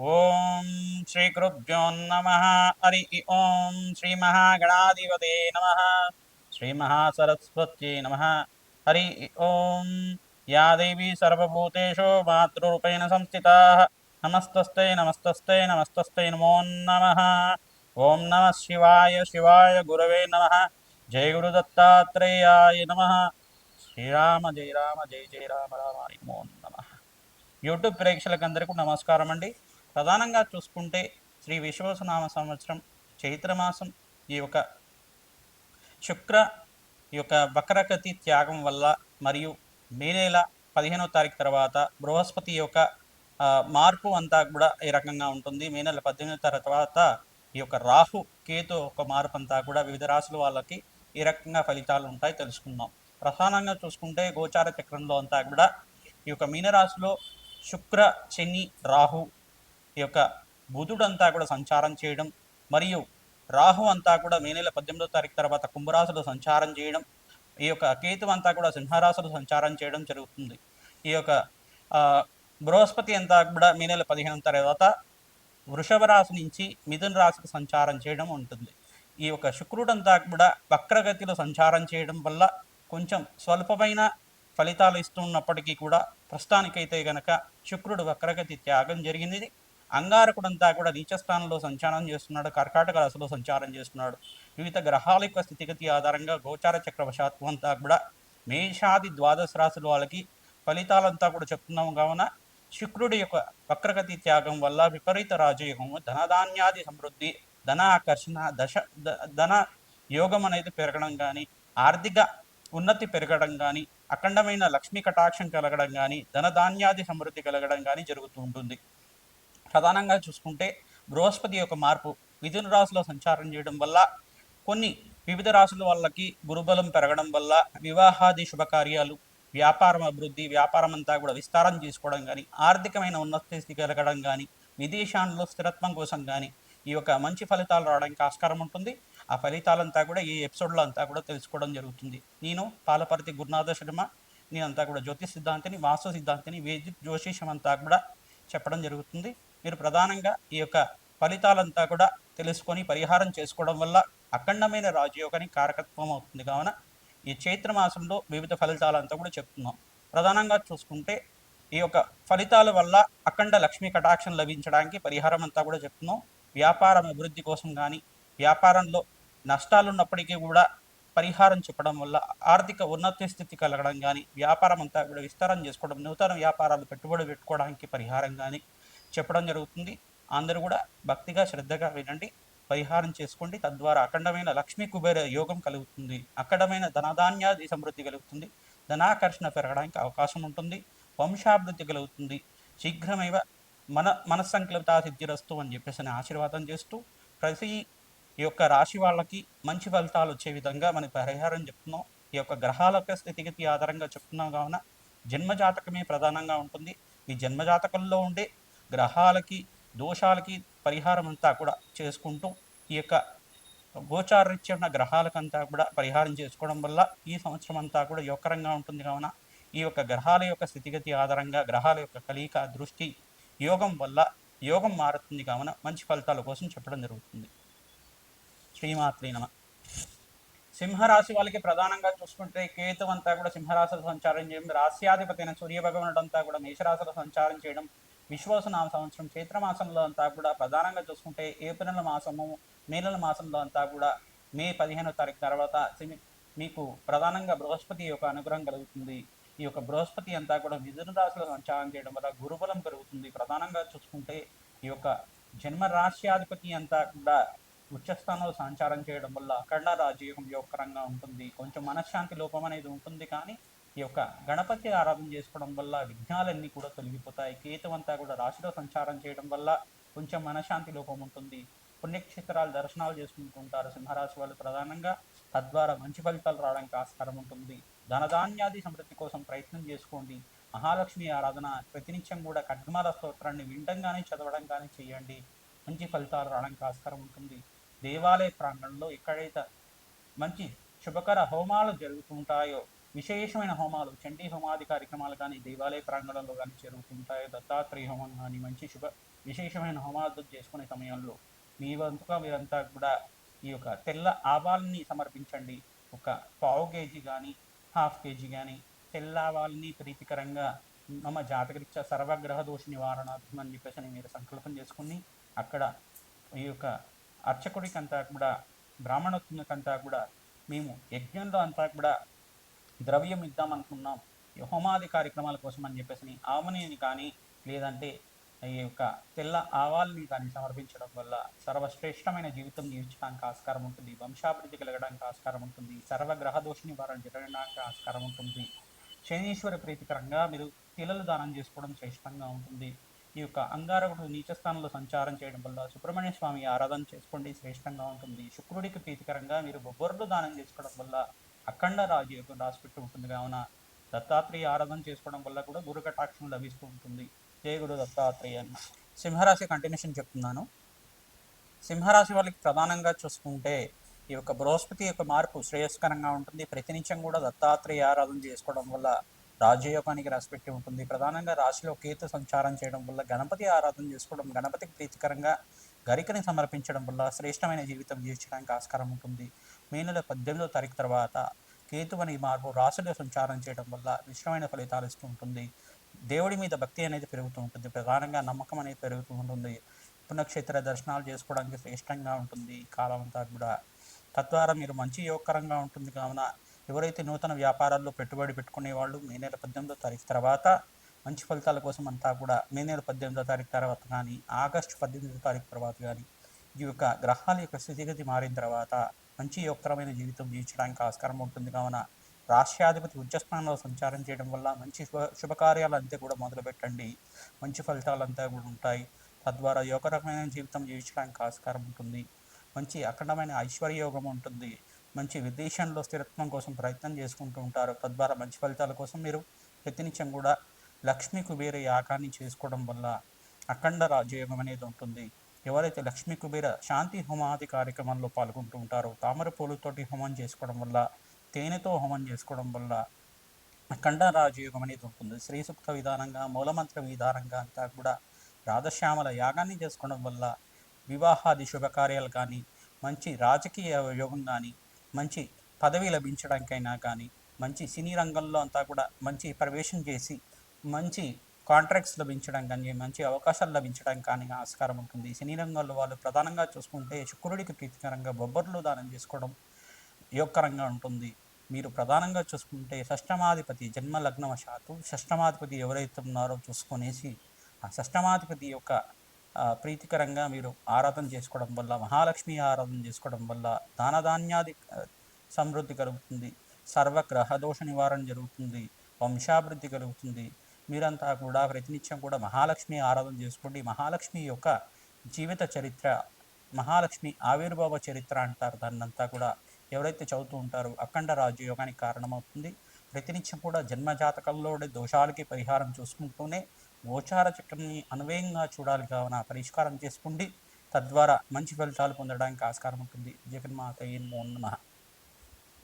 ఓం శ్రీ గురుభ్యో నమ. హరి ఓం శ్రీ మహాగణాధిపతే నమ. శ్రీ మహాసరస్వత్యై నమ. హరి ఓం. యా దేవీ సర్వభూతేషు మాతృరూపేణ సంస్థితా. నమస్తస్తే నమస్తస్తే నమస్తస్తే నమో నమ. ఓం నమ శివాయ శివాయ గురవే నమ. జయ గురు దత్తాత్రేయాయ నమ. శ్రీరామ జయ రామ జయ జయ రామ రామాయ నమో నమ. యూట్యూబ్ ప్రేక్షకులందరికీ నమస్కారం అండి ప్రధానంగా చూసుకుంటే శ్రీ విశ్వసనామ సంవత్సరం చైత్రమాసం ఈ యొక్క శుక్ర ఈ యొక్క వక్రగతి త్యాగం వల్ల మరియు మే నెల పదిహేనో తారీఖు తర్వాత బృహస్పతి యొక్క మార్పు అంతా కూడా ఈ రకంగా ఉంటుంది. మే నెల పద్దెనిమిదో తర్వాత ఈ యొక్క రాహు కేతు ఒక మార్పు అంతా కూడా వివిధ రాశుల వాళ్ళకి ఈ రకంగా ఫలితాలు ఉంటాయి తెలుసుకుందాం. ప్రధానంగా చూసుకుంటే గోచార చక్రంలో అంతా కూడా ఈ యొక్క మీనరాశిలో శుక్ర శని రాహు ఈ యొక్క బుధుడంతా కూడా సంచారం చేయడం మరియు రాహు అంతా కూడా మే నెల పద్దెనిమిదో తారీఖు తర్వాత కుంభరాశులు సంచారం చేయడం ఈ యొక్క కేతు అంతా కూడా సింహరాశులు సంచారం చేయడం జరుగుతుంది. ఈ యొక్క బృహస్పతి అంతా కూడా మే నెల పదిహేను తర్వాత వృషభ రాశి నుంచి మిథున రాశికి సంచారం చేయడం ఉంటుంది. ఈ యొక్క శుక్రుడు అంతా కూడా వక్రగతిలో సంచారం చేయడం వల్ల కొంచెం స్వల్పమైన ఫలితాలు ఇస్తున్నప్పటికీ కూడా ప్రస్తుతానికైతే గనక శుక్రుడు వక్రగతి త్యాగం జరిగింది అంగారకుడంతా కూడా నీచస్థానంలో సంచారం చేస్తున్నాడు కర్కాటక రాశిలో సంచారం చేస్తున్నాడు. వివిధ గ్రహాల యొక్క స్థితిగతి ఆధారంగా గోచార చక్రవశాత్వం అంతా కూడా మేషాది ద్వాదశ రాశుల వాళ్ళకి ఫలితాలంతా కూడా చెప్తున్నాం కావున శుక్రుడి యొక్క వక్రగతి త్యాగం వల్ల విపరీత రాజయోగము ధనధాన్యాది సమృద్ధి ధన ఆకర్షణ దశ ధన యోగం అనేది పెరగడం కానీ ఆర్థిక ఉన్నతి పెరగడం కానీ అఖండమైన లక్ష్మీ కటాక్షం కలగడం కానీ ధనధాన్యాది సమృద్ధి కలగడం కానీ జరుగుతూ ఉంటుంది. ప్రధానంగా చూసుకుంటే బృహస్పతి యొక్క మార్పు మిథున రాశిలో సంచారం చేయడం వల్ల కొన్ని వివిధ రాశుల వాళ్ళకి గురుబలం పెరగడం వల్ల వివాహాది శుభకార్యాలు వ్యాపారం అభివృద్ధి వ్యాపారం అంతా కూడా విస్తారం చేసుకోవడం కానీ ఆర్థికమైన ఉన్నత స్థితి కలగడం కానీ విదేశాల్లో స్థిరత్వం కోసం కానీ ఈ యొక్క మంచి ఫలితాలు రావడానికి ఆస్కారం ఉంటుంది. ఆ ఫలితాలంతా కూడా ఈ ఎపిసోడ్లో అంతా కూడా తెలుసుకోవడం జరుగుతుంది. నేను పాలపర్తి గురునాథ శర్మ. నేనంతా కూడా జ్యోతిష్ సిద్ధాంతిని వాస్తు సిద్ధాంతిని వేదిక్ జ్యోతిషం అంతా కూడా చెప్పడం జరుగుతుంది. మీరు ప్రధానంగా ఈ యొక్క ఫలితాలంతా కూడా తెలుసుకొని పరిహారం చేసుకోవడం వల్ల అఖండమైన రాజయోగానికి కారకత్వం అవుతుంది. కావున ఈ చైత్ర మాసంలో వివిధ ఫలితాలంతా కూడా చెప్తున్నాం. ప్రధానంగా చూసుకుంటే ఈ యొక్క ఫలితాల వల్ల అఖండ లక్ష్మీ కటాక్షం లభించడానికి పరిహారం అంతా కూడా చెప్తున్నాం. వ్యాపారం అభివృద్ధి కోసం కానీ వ్యాపారంలో నష్టాలు ఉన్నప్పటికీ కూడా పరిహారం చెప్పడం వల్ల ఆర్థిక ఉన్నత స్థితి కలగడం కానీ వ్యాపారం అంతా కూడా విస్తారం చేసుకోవడం నూతన వ్యాపారాలు పెట్టుబడి పెట్టుకోవడానికి పరిహారం కానీ చెప్పడం జరుగుతుంది. అందరూ కూడా భక్తిగా శ్రద్ధగా వినండి. పరిహారం చేసుకోండి. తద్వారా అఖండమైన లక్ష్మీ కుబేర యోగం కలుగుతుంది. అఖండమైన ధనధాన్యాది సమృద్ధి కలుగుతుంది. ధనాకర్షణ పెరగడానికి అవకాశం ఉంటుంది. వంశాభివృద్ధి కలుగుతుంది. శీఘ్రమేవ మన మనస్సంకల్పిత సిద్ధిరస్తు అని చెప్పేసి అని ఆశీర్వాదం చేస్తూ ప్రతి ఈ యొక్క రాశి వాళ్ళకి మంచి ఫలితాలు వచ్చే విధంగా మన పరిహారం చెప్తున్నాం. ఈ యొక్క గ్రహాల యొక్క స్థితిగతి ఆధారంగా చెప్తున్నాం కావున జన్మజాతకమే ప్రధానంగా ఉంటుంది. ఈ జన్మజాతకంలో ఉండే గ్రహాలకి దోషాలకి పరిహారం అంతా కూడా చేసుకుంటూ ఈ యొక్క గోచారరీత్యా ఉన్న గ్రహాలకంతా కూడా పరిహారం చేసుకోవడం వల్ల ఈ సంవత్సరం అంతా కూడా యోగకరంగా ఉంటుంది. కావున ఈ యొక్క గ్రహాల యొక్క స్థితిగతి ఆధారంగా గ్రహాల యొక్క కలయిక దృష్టి యోగం వల్ల యోగం మారుతుంది. కావున మంచి ఫలితాల కోసం చెప్పడం జరుగుతుంది. శ్రీమాత్రి నమ. సింహరాశి వాళ్ళకి ప్రధానంగా చూసుకుంటే కేతు అంతా కూడా సింహరాశుల సంచారం చేయడం రాశ్యాధిపతి అయిన సూర్యభగవానుడు అంతా కూడా మేషరాశుల సంచారం చేయడం విశ్వాసనామ సంవత్సరం చైత్రమాసంలో అంతా కూడా ప్రధానంగా చూసుకుంటే ఏప్రిల్ మాసము మే నెల మాసంలో అంతా కూడా మే పదిహేనో తారీఖు తర్వాత మీకు ప్రధానంగా బృహస్పతి యొక్క అనుగ్రహం కలుగుతుంది. ఈ యొక్క బృహస్పతి అంతా కూడా మిథున రాశిలో సంచారం చేయడం వల్ల గురుబలం పెరుగుతుంది. ప్రధానంగా చూసుకుంటే ఈ యొక్క జన్మ రాశ్యాధిపతి అంతా కూడా ఉచ్చస్థానంలో సంచారం చేయడం వల్ల అఖండ రాజయోగం యోగకరంగా ఉంటుంది. కొంచెం మనశ్శాంతి లోపం అనేది ఉంటుంది. కానీ ఈ యొక్క గణపతి ఆరాధన చేసుకోవడం వల్ల విఘ్నాలన్నీ కూడా తొలగిపోతాయి. కేతువంతా కూడా రాశిలో సంచారం చేయడం వల్ల కొంచెం మనశ్శాంతి లోపం ఉంటుంది. పుణ్యక్షేత్రాలు దర్శనాలు చేసుకుంటుంటారు సింహరాశి వాళ్ళు ప్రధానంగా. తద్వారా మంచి ఫలితాలు రావడానికి ఆస్కారం ఉంటుంది. ధనధాన్యాది సమృద్ధి కోసం ప్రయత్నం చేసుకోండి. మహాలక్ష్మి ఆరాధన ప్రతినిత్యం కూడా ఖడ్గమాల స్తోత్రాన్ని వినడం చదవడం కానీ చేయండి. మంచి ఫలితాలు రావడానికి ఆస్కారం ఉంటుంది. దేవాలయ ప్రాంగణంలో ఎక్కడైతే మంచి శుభకర హోమాలు జరుగుతుంటాయో విశేషమైన హోమాలు చండీ హోమాది కార్యక్రమాలు కానీ దేవాలయ ప్రాంగణంలో కానీ జరుగుతుంటాయి దత్తాత్రేయ హోమం కానీ మంచి శుభ విశేషమైన హోమాలు చేసుకునే సమయంలో మీ వంతుగా మీరంతా కూడా ఈ యొక్క తెల్ల ఆవాల్ని సమర్పించండి. ఒక పావు కేజీ కానీ హాఫ్ కేజీ కానీ తెల్ల ఆవాల్ని ప్రీతికరంగా మమ జాతకరీత్యా సర్వగ్రహ దోష నివారణార్థం అని చెప్పేసి అని మీరు సంకల్పం చేసుకుని అక్కడ ఈ యొక్క అర్చకుడికంతా కూడా బ్రాహ్మణోత్తునికంతా కూడా మేము యజ్ఞంలో అంతా కూడా ద్రవ్యం ఇద్దాం అనుకున్నాం. ఈ హోమాది కార్యక్రమాల కోసం అని చెప్పేసి ఆమనిని కానీ లేదంటే ఈ యొక్క తెల్ల ఆవాల్ని కానీ సమర్పించడం వల్ల సర్వశ్రేష్టమైన జీవితం జీవించడానికి ఆస్కారం ఉంటుంది. వంశాభివృద్ధి కలగడానికి ఆస్కారం ఉంటుంది. సర్వగ్రహ దోష నివారణ జరగడానికి ఆస్కారం ఉంటుంది. శనీశ్వర ప్రీతికరంగా మీరు పిల్లలు దానం చేసుకోవడం శ్రేష్టంగా ఉంటుంది. ఈ యొక్క అంగారకుడు నీచ స్థానంలో సంచారం చేయడం వల్ల సుబ్రహ్మణ్య స్వామి ఆరాధన చేసుకోండి శ్రేష్టంగా ఉంటుంది. శుక్రుడికి ప్రీతికరంగా మీరు బొబ్బర్లు దానం చేసుకోవడం వల్ల అఖండ రాజయోగం రాసిపెట్టి ఉంటుంది. కావున దత్తాత్రేయ ఆరాధన చేసుకోవడం వల్ల కూడా గురు కటాక్షం లభిస్తూ ఉంటుంది. జయ గురు దత్తాత్రేయ అని. సింహరాశి కంటిన్యూషన్ చెప్తున్నాను. సింహరాశి వాళ్ళకి ప్రధానంగా చూసుకుంటే ఈ యొక్క బృహస్పతి యొక్క మార్పు శ్రేయస్కరంగా ఉంటుంది. ప్రతినిత్యం కూడా దత్తాత్రేయ ఆరాధన చేసుకోవడం వల్ల రాజయోగానికి రాసిపెట్టి ఉంటుంది. ప్రధానంగా రాశిలో కేతు సంచారం చేయడం వల్ల గణపతి ఆరాధన చేసుకోవడం గణపతికి ప్రీతికరంగా గరికని సమర్పించడం వల్ల శ్రేష్టమైన జీవితం జీవించడానికి ఆస్కారం ఉంటుంది. మే నెల పద్దెనిమిదో తారీఖు తర్వాత కేతు అనే మార్పు రాశిలో సంచారం చేయడం వల్ల మిశ్రమైన ఫలితాలు ఇస్తూ ఉంటుంది. దేవుడి మీద భక్తి అనేది పెరుగుతూ ఉంటుంది. ప్రధానంగా నమ్మకం అనేది పెరుగుతూ ఉంటుంది. పుణ్యక్షేత్ర దర్శనాలు చేసుకోవడానికి శ్రేష్టంగా ఉంటుంది ఈ కాలం అంతా కూడా. తద్వారా మీరు మంచి యోగకరంగా ఉంటుంది కావున ఎవరైతే నూతన వ్యాపారాల్లో పెట్టుబడి పెట్టుకునే వాళ్ళు మే నెల పద్దెనిమిదో తారీఖు తర్వాత మంచి ఫలితాల కోసం అంతా కూడా మే నెల పద్దెనిమిదో తారీఖు తర్వాత కానీ ఆగస్టు పద్దెనిమిదో తారీఖు తర్వాత కానీ ఈ యొక్క గ్రహాల యొక్క స్థితిగతి మారిన తర్వాత మంచి యోగకరమైన జీవితం జీవించడానికి ఆస్కారం ఉంటుంది. కావున రాష్ట్రాధిపతి ఉచ్చస్థానంలో సంచారం చేయడం వల్ల మంచి శుభ శుభకార్యాలంతా కూడా మొదలుపెట్టండి మంచి ఫలితాలంతా కూడా ఉంటాయి. తద్వారా యోగరకమైన జీవితం జీవించడానికి ఆస్కారం ఉంటుంది. మంచి అఖండమైన ఐశ్వర్యోగం ఉంటుంది. మంచి విదేశంలో స్థిరత్వం కోసం ప్రయత్నం చేసుకుంటూ ఉంటారు. తద్వారా మంచి ఫలితాల కోసం మీరు ప్రతినిత్యం కూడా లక్ష్మీ కుబేర యాగాన్ని చేసుకోవడం వల్ల అఖండ రాజయోగం అనేది ఉంటుంది. ఎవరైతే లక్ష్మీ కుబేర శాంతి హోమాది కార్యక్రమంలో పాల్గొంటూ ఉంటారో తామర పూలతోటి హోమం చేసుకోవడం వల్ల తేనెతో హోమం చేసుకోవడం వల్ల ఖండ రాజయోగం అనేది ఉంటుంది. శ్రీ సూక్త విధానంగా మూలమంత్ర విధానంగా అంతా కూడా రాధశ్యామల యాగాన్ని చేసుకోవడం వల్ల వివాహాది శుభకార్యాలు కానీ మంచి రాజకీయ యోగం కానీ మంచి పదవి లభించడానికైనా కానీ మంచి సినీ రంగంలో అంతా కూడా మంచి ప్రవేశం చేసి మంచి కాంట్రాక్ట్స్ లభించడం కానీ మంచి అవకాశాలు లభించడం కానీ ఆస్కారం ఉంటుంది. సినీ రంగంలో వాళ్ళు ప్రధానంగా చూసుకుంటే శుక్రుడికి ప్రీతికరంగా బొబ్బర్లు దానం చేసుకోవడం యోగకరంగా ఉంటుంది. మీరు ప్రధానంగా చూసుకుంటే షష్టమాధిపతి జన్మ లగ్నవశాత్తు షష్టమాధిపతి ఎవరైతే ఉన్నారో చూసుకొనేసి ఆ షష్టమాధిపతి యొక్క ప్రీతికరంగా మీరు ఆరాధన చేసుకోవడం వల్ల మహాలక్ష్మి ఆరాధన చేసుకోవడం వల్ల దానధాన్యాది సమృద్ధి కలుగుతుంది. సర్వగ్రహ దోష నివారణ జరుగుతుంది. వంశాభివృద్ధి కలుగుతుంది. మీరంతా కూడా ప్రతినిత్యం కూడా మహాలక్ష్మి ఆరాధన చేసుకోండి. మహాలక్ష్మి యొక్క జీవిత చరిత్ర మహాలక్ష్మి ఆవిర్భావ చరిత్ర అంటారు. దాన్నంతా కూడా ఎవరైతే చదువుతూ ఉంటారో అఖండ రాజయోగానికి కారణమవుతుంది. ప్రతినిత్యం కూడా జన్మజాతకంలో దోషాలకి పరిహారం చూసుకుంటూనే గోచార చక్రంని అన్వయంగా చూడాలి కావున పరిష్కారం చేసుకోండి. తద్వారా మంచి ఫలితాలు పొందడానికి ఆస్కారం ఉంటుంది. జగన్మాత నమో నమ.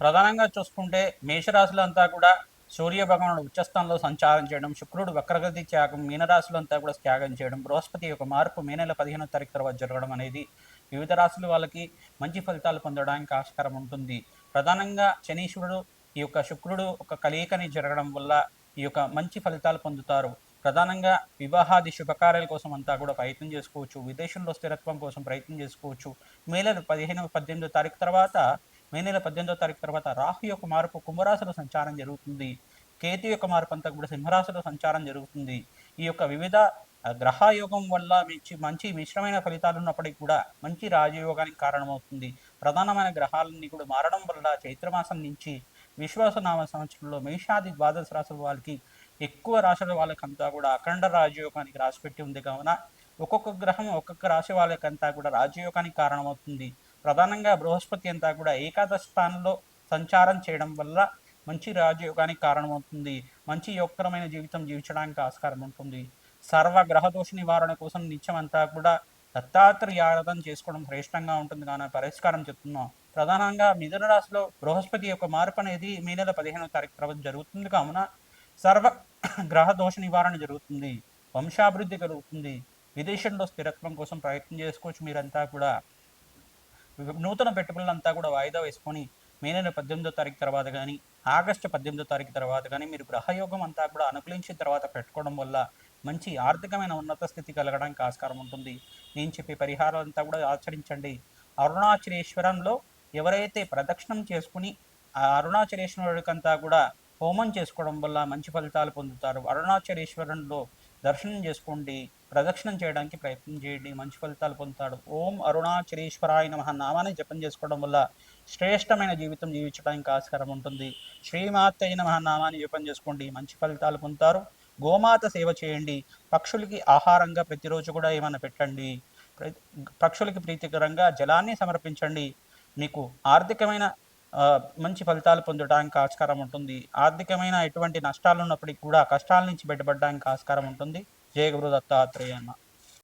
ప్రధానంగా చూసుకుంటే మేషరాశులంతా కూడా సూర్య భగవానుడు ఉచ్చస్థానంలో సంచారం చేయడం శుక్రుడు వక్రగతి త్యాగం మీనరాశులు అంతా కూడా త్యాగం చేయడం బృహస్పతి యొక్క మార్పు మే నెల పదిహేనో తారీఖు తర్వాత జరగడం అనేది వివిధ రాశులు వాళ్ళకి మంచి ఫలితాలు పొందడానికి ఆస్కారం ఉంటుంది. ప్రధానంగా శనీశ్వరుడు ఈ యొక్క శుక్రుడు ఒక కలయికని జరగడం వల్ల ఈ యొక్క మంచి ఫలితాలు పొందుతారు. ప్రధానంగా వివాహాది శుభకార్యాల కోసం అంతా కూడా ప్రయత్నం చేసుకోవచ్చు. విదేశంలో స్థిరత్వం కోసం ప్రయత్నం చేసుకోవచ్చు. మే నెల పదిహేను పద్దెనిమిదో తారీఖు తర్వాత మే నెల పద్దెనిమిదో తారీఖు తర్వాత రాహు యొక్క మార్పు కుంభరాశిలో సంచారం జరుగుతుంది. కేతు యొక్క మార్పు అంతా కూడా సింహరాశిలో సంచారం జరుగుతుంది. ఈ యొక్క వివిధ గ్రహయోగం వల్ల మంచి మంచి మిశ్రమైన ఫలితాలు ఉన్నప్పటికీ కూడా మంచి రాజయోగానికి కారణమవుతుంది. ప్రధానమైన గ్రహాలన్నీ కూడా మారడం వల్ల చైత్రమాసం నుంచి విశ్వాసనామ సంవత్సరంలో మేషాది ద్వాదశ రాశుల వాళ్ళకి ఎక్కువ రాశుల వాళ్ళకంతా కూడా అఖండ రాజయోగానికి రాసిపెట్టి ఉంది. కావున ఒక్కొక్క గ్రహం ఒక్కొక్క రాశి వాళ్ళకంతా కూడా రాజయోగానికి కారణమవుతుంది. ప్రధానంగా బృహస్పతి అంతా కూడా ఏకాదశ స్థానంలో సంచారం చేయడం వల్ల మంచి రాజయోగానికి కారణమవుతుంది. మంచి యోగకరమైన జీవితం జీవించడానికి ఆస్కారం ఉంటుంది. సర్వ గ్రహదోష నివారణ కోసం నిత్యం అంతా కూడా దత్తాత్రేయ ఆరాధన చేసుకోవడం శ్రేష్టంగా ఉంటుంది. కానీ పరిష్కారం చెప్తున్నాం. ప్రధానంగా మిథున రాశిలో బృహస్పతి యొక్క మార్పు అనేది మే నెల పదిహేనవ తారీఖు తర్వాత జరుగుతుంది. కావున సర్వ గ్రహ దోష నివారణ జరుగుతుంది. వంశాభివృద్ధి కలుగుతుంది. విదేశంలో స్థిరత్వం కోసం ప్రయత్నం చేసుకోవచ్చు మీరంతా కూడా. నూతన పెట్టుబడులంతా కూడా వాయిదా వేసుకొని మే నెల పద్దెనిమిదో తారీఖు తర్వాత కానీ ఆగస్టు పద్దెనిమిదో తారీఖు తర్వాత కానీ మీరు గ్రహయోగం అంతా కూడా అనుకూలించిన తర్వాత పెట్టుకోవడం వల్ల మంచి ఆర్థికమైన ఉన్నత స్థితి కలగడానికి ఆస్కారం ఉంటుంది. నేను చెప్పే పరిహారాలు అంతా కూడా ఆచరించండి. అరుణాచలేశ్వరంలో ఎవరైతే ప్రదక్షిణం చేసుకుని ఆ అరుణాచలేశ్వరుడికంతా కూడా హోమం చేసుకోవడం వల్ల మంచి ఫలితాలు పొందుతారు. అరుణాచలేశ్వరంలో దర్శనం చేసుకోండి. ప్రదక్షిణం చేయడానికి ప్రయత్నం చేయండి. మంచి ఫలితాలు పొందుతాడు. ఓం అరుణాచరీశ్వరాయ నమ. నామాన్ని జపం చేసుకోవడం వల్ల శ్రేష్టమైన జీవితం జీవించడానికి ఆస్కారం ఉంటుంది. శ్రీమాత అయిన నామాన్ని జపం చేసుకోండి. మంచి ఫలితాలు పొందుతారు. గోమాత సేవ చేయండి. పక్షులకి ఆహారంగా ప్రతిరోజు కూడా ఏమైనా పెట్టండి. పక్షులకి ప్రీతికరంగా జలాన్ని సమర్పించండి. మీకు ఆర్థికమైన మంచి ఫలితాలు పొందడానికి ఆస్కారం ఉంటుంది. ఆర్థికమైన ఎటువంటి నష్టాలు ఉన్నప్పటికీ కూడా కష్టాల నుంచి బయటపడడానికి ఆస్కారం ఉంటుంది. జయ గురు దత్తాత్రేయ అన్న